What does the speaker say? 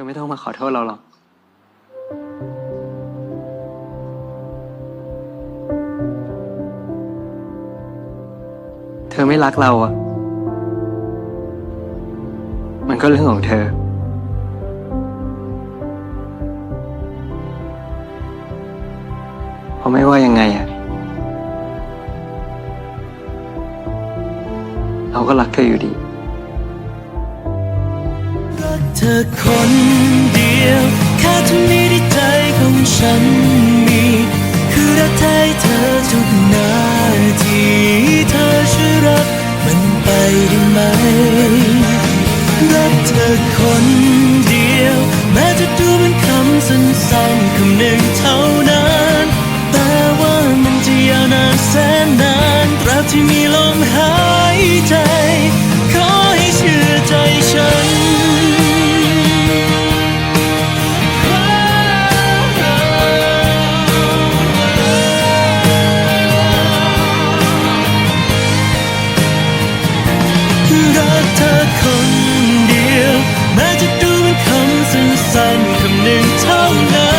อไม่ต้องมาขอโทษเราหรอก เธอไม่รักเราอะมันก็เรื่องของเธอ เพราะไม่ว่ายังไงอะเราก็รักเธออยู่ดี ธอคนเดียวแค่ท่านี้ที่ใจของฉันมี คือรักแท้เธอทุกนาทีเธอช่วยรับมันไปได้ไหม รักเธอคนเดียว แม้จะดูเป็นคำสั้นๆคำหนึ่งเท่านั้น แต่ว่ามันจะยาวนานแสนนานตราบที่มีลมหายใจ รักเธอคนเดียว แม้จะดูเป็นคำสั้นๆคำหนึ่งเท่านั้น